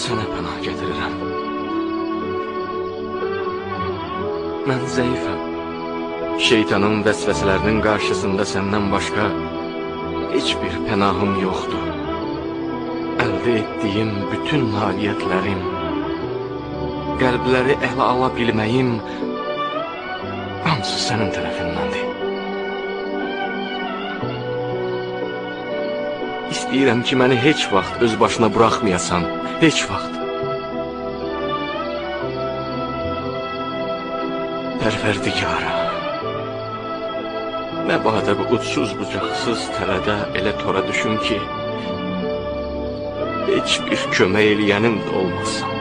sənə pənah gətirirəm. Mən zəifəm. Şeytanın vəsvəsələrinin qarşısında səndən başqa heç bir pənahım yoxdur. Əldə etdiyim bütün nailiyyətlərim, qəlbləri ələ ala bilməyim hamısı sənin tərəfindəndir. İstəyirəm ki, məni heç vaxt öz başına buraxmayasan, heç vaxt. Pərverdigara. Məbadə bu uçsuz bucaqsız tələdə elə tora düşüm ki, heç bir kömək eləyənim də olmasın.